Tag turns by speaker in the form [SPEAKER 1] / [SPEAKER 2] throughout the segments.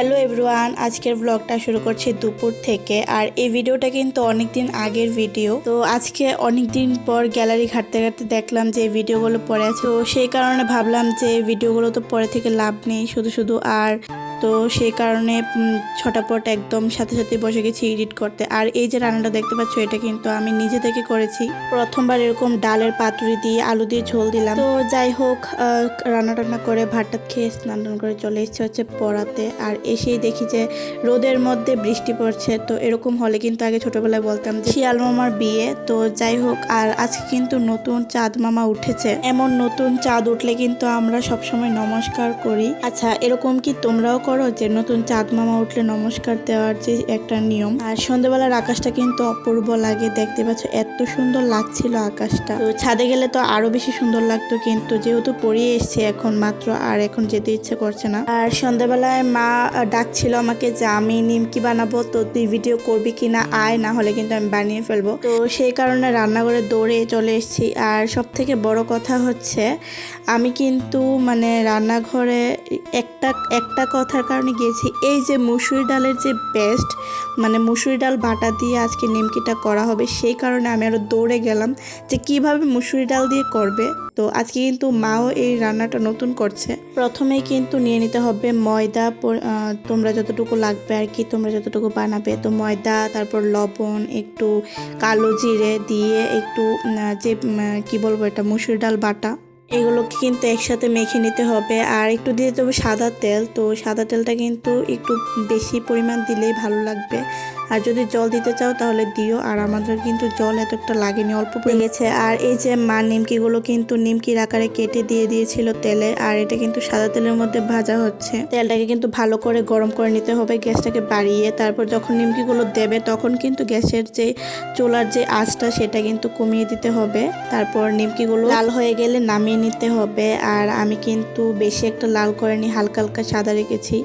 [SPEAKER 1] Hello everyone, আজকের ব্লগটা শুরু করছি দুপুর থেকে। আর এই ভিডিওটা কিন্তু অনেকদিন আগের ভিডিও। তো আজকে অনেক দিন পর গ্যালারি ঘাটতে ঘাটতে দেখলাম যে ভিডিওগুলো পরে আছে। তো সেই কারণে ভাবলাম যে ভিডিওগুলো তো পরে থেকে লাভ নেই, শুধু শুধু আর তো সেই কারণে ছটাপট একদম সাথে সাথে বসে গেছি এডিট করতে। আর এই যে রান্নাটা দেখতে পাচ্ছ, এটা কিন্তু আমি নিজে থেকে করেছি। প্রথমবার এরকম ডালের পাতুরি দিয়ে আলু দিয়ে ঝোল দিলাম। তো যাই হোক রান্না টান্না করে ভাতটা খেয়ে স্নান টান করে চলে এসেছে হচ্ছে পড়াতে। আর এসেই দেখি যে রোদের মধ্যে বৃষ্টি পড়ছে, তো এরকম হলে কিন্তু আগে ছোটবেলায় বলতাম যে শিয়াল মামার বিয়ে। তো যাই হোক, আর আজকে কিন্তু নতুন চাঁদ মামা উঠেছে। এমন নতুন চাঁদ উঠলে কিন্তু আমরা সবসময় নমস্কার করি। আচ্ছা এরকম কি তোমরাও করো যে নতুন চাঁদ মামা উঠলে নমস্কার দেওয়ার যে একটা নিয়ম। আর সন্ধ্যেবেলার আকাশটা কিন্তু অপূর্ব লাগে, দেখতে পাচ্ছ এত সুন্দর লাগছিল আকাশটা। তো ছাদে গেলে তো আরও বেশি সুন্দর লাগতো কিন্তু, যেহেতু পড়িয়ে এসছে এখন মাত্র, আর এখন যেতে ইচ্ছে করছে না। আর সন্ধ্যাবেলায় মা ডাকছিল আমাকে যে, আমি নিমকি বানাবো, তো তুই ভিডিও করবি কিনা আয়, না হলে কিন্তু আমি বানিয়ে ফেলব। তো সেই কারণে রান্নাঘরে দৌড়ে চলে এসেছি। আর সব থেকে বড় কথা হচ্ছে, আমি কিন্তু মানে রান্নাঘরে একটা একটা কথার কারণে গিয়েছি। এই যে মুসুরি ডালের যে বেস্ট মানে মুসুরি ডাল বাটা দিয়ে আজকে নিমকিটা করা হবে, সেই কারণে আমি আরও দৌড়ে গেলাম যে কীভাবে মুসুরি ডাল দিয়ে করবে। তো আজকে কিন্তু মাও এই রান্নাটা নতুন করছে। প্রথমেই কিন্তু নিয়ে নিতে হবে ময়দা তোমরা যতটুকু লাগবে আর কি, তোমরা যতটুকু বানাবে। তো ময়দা, তারপর লবণ, একটু কালো জিরে দিয়ে একটু যে কি বলব এটা, মুসুরি ডাল বাটা। এগুলোকে কিন্তু একসাথে মেখে নিতে হবে। আর একটু দিয়ে দেবো সাদা তেল। তো সাদা তেলটা কিন্তু একটু বেশি পরিমাণ দিলেই ভালো লাগবে। আর যদি জল দিতে চাও তাহলে দিও, আর আমাদের কিন্তু জল এত একটা লাগেনি, অল্প লেগেছে আর এই যে মা নিমকিগুলো কিন্তু নিমকির আকারে কেটে দিয়ে দিয়েছিল তেলে, আর এটা কিন্তু সাদা তেলের মধ্যে ভাজা হচ্ছে। তেলটাকে কিন্তু ভালো করে গরম করে নিতে হবে গ্যাসটাকে বাড়িয়ে, তারপর যখন নিমকিগুলো দেবে তখন কিন্তু গ্যাসের যে চুলার যে আঁচটা সেটা কিন্তু কমিয়ে দিতে হবে। তারপর নিমকিগুলো লাল হয়ে গেলে নামিয়ে নিতে হবে, আর আমি কিন্তু বেশি একটা লাল করিনি, হালকা হালকা সাদা রেখেছি।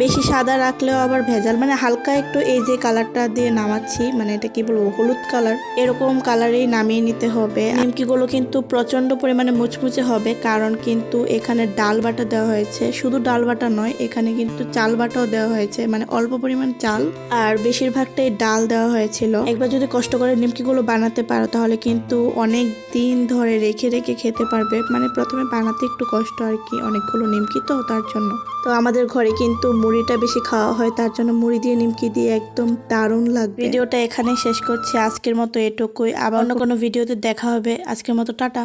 [SPEAKER 1] বেশি সাদা রাখলেও আবার ভেজাল মানে হালকা একটু এই যে কালারটা দিয়ে নামাচ্ছি মানে এটা কি বলব, হলুদ কালার। এরকম কালারেই নামিয়ে নিতে হবে। নিমকিগুলো কিন্তু প্রচণ্ড পরিমাণে মুচমুচে হবে, কারণ কিন্তু এখানে ডাল বাটা দেওয়া হয়েছে। শুধু ডাল বাটা নয়, এখানে কিন্তু চাল বাটাও দেওয়া হয়েছে মানে অল্প পরিমাণ চাল। আর বেশিরভাগটাই ডাল দেওয়া হয়েছিল। একবার যদি কষ্ট করে নিমকিগুলো বানাতে পারো, তাহলে কিন্তু অনেক দিন ধরে রেখে রেখে খেতে পারবে। মানে প্রথমে বানাতে একটু কষ্ট আর কি, অনেকগুলো নিমকি তো তার জন্য। তো আমাদের ঘরে কিন্তু মুড়িটা বেশি খাওয়া হয় তার জন্য মুড়ি দিয়ে নিমকি দিয়ে একদম দারুণ লাগবে। ভিডিওটা এখানে শেষ করছি আজকের মতো এটুকুই। আবার অন্য কোনো ভিডিওতে দেখা হবে। আজকের মতো টাটা।